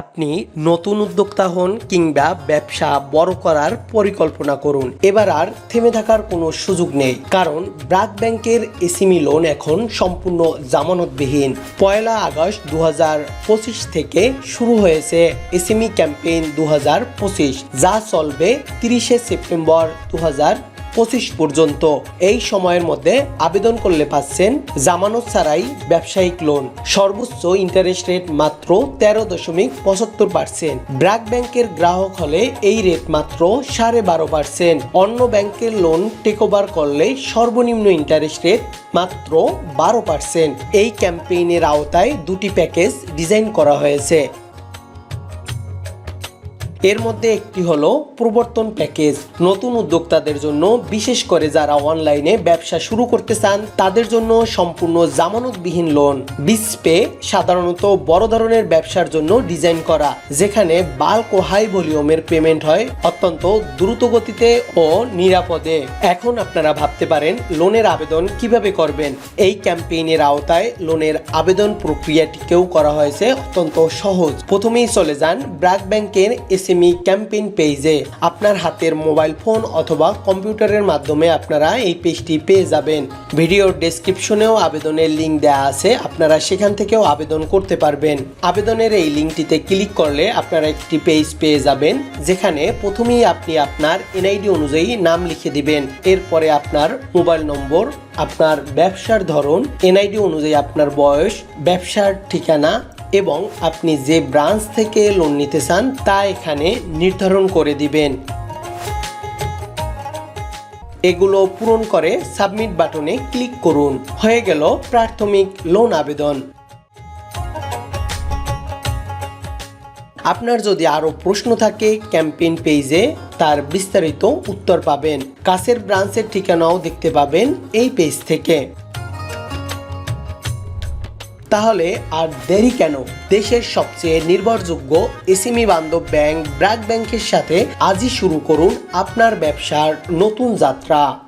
আপনি নতুন উদ্যোক্তা হন কিংবা ব্যবসা বড় করার পরিকল্পনা করুন। এবার আর থেমে থাকার কোনো সুযোগ নেই। কারণ ব্রাক ব্যাংকের এসিমি লোন এখন সম্পূর্ণ জামানতবিহীন। পয়লা আগস্ট দু হাজার পঁচিশ থেকে শুরু হয়েছে এসিমি ক্যাম্পেইন দু হাজার পঁচিশ, যা চলবে তিরিশে সেপ্টেম্বর দু পঁচিশ পর্যন্ত। এই সময়ের মধ্যে আবেদন করলে পাচ্ছেন জামানত ছাড়াই ব্যবসায়িক লোন। সর্বোচ্চ ইন্টারেস্ট রেট মাত্র তেরো দশমিক পঁচাত্তর পার্সেন্ট ব্র্যাক ব্যাংকের গ্রাহক হলে এই রেট মাত্র সাড়ে বারো পার্সেন্ট অন্য ব্যাংকের লোন টেক ওভার করলে সর্বনিম্ন ইন্টারেস্ট রেট মাত্র বারো পার্সেন্ট এই ক্যাম্পেইনের আওতায় দুটি প্যাকেজ ডিজাইন করা হয়েছে। এর মধ্যে একটি হলো প্রবর্তন প্যাকেজ। নতুন উদ্যোক্তাদের জন্য, বিশেষ করে যারা অনলাইনে ব্যবসা শুরু করতে চান, তাদের জন্য সম্পূর্ণ জামানতবিহীন লোন বিসপে সাধারণত বড় ধরনের ব্যবসার জন্য ডিজাইন করা, যেখানে বাল্ক ও হাই ভলিউমের পেমেন্ট হয় অত্যন্ত দ্রুত গতিতে ও নিরাপদে। এখন আপনারা ভাবতে পারেন লোনের আবেদন কীভাবে করবেন? এই ক্যাম্পেইনের আওতায় লোনের আবেদন প্রক্রিয়াটিকেও করা হয়েছে অত্যন্ত সহজ। প্রথমেই চলে যান ব্র্যাক ব্যাংকের এসএমই ক্যাম্পেইন পেজে আপনার হাতের মোবাইল ফোন অথবা কম্পিউটারের মাধ্যমে আপনারা এই পেজটি পেয়ে যাবেন। ভিডিওর ডেসক্রিপশনেও আবেদনের লিঙ্ক দেওয়া আছে, আপনারা সেখান থেকেও আবেদন করতে পারবেন। আবেদনের এই লিঙ্কটিতে ক্লিক করলে আপনারা একটি পেজ পেয়ে যাবেন, যেখানে প্রথমেই আপনি আপনার এনআইডি অনুযায়ী নাম লিখে দিবেন। এরপরে আপনার মোবাইল নম্বর, আপনার ব্যবসার ধরন, এনআইডি অনুযায়ী আপনার বয়স, ব্যবসার ঠিকানা এবং আপনি যে ব্রাঞ্চ থেকে লোন নিতে চান, তা এখানে নির্ধারণ করে দিবেন। এগুলো পূরণ করে সাবমিট বাটনে ক্লিক করুন। হয়ে গেল প্রাথমিক লোন আবেদন। আপনার যদি আরও প্রশ্ন থাকে ক্যাম্পেইন পেজে তার বিস্তারিত উত্তর পাবেন। কাছের ব্রাঞ্চের ঠিকানাও দেখতে পাবেন এই পেজ থেকে। তাহলে আর দেরি কেন? দেশের সবচেয়ে নির্ভরযোগ্য এসিমি বান্ধব ব্যাংক ব্র্যাক ব্যাংকের সাথে আজই শুরু করুন আপনার ব্যবসার নতুন যাত্রা।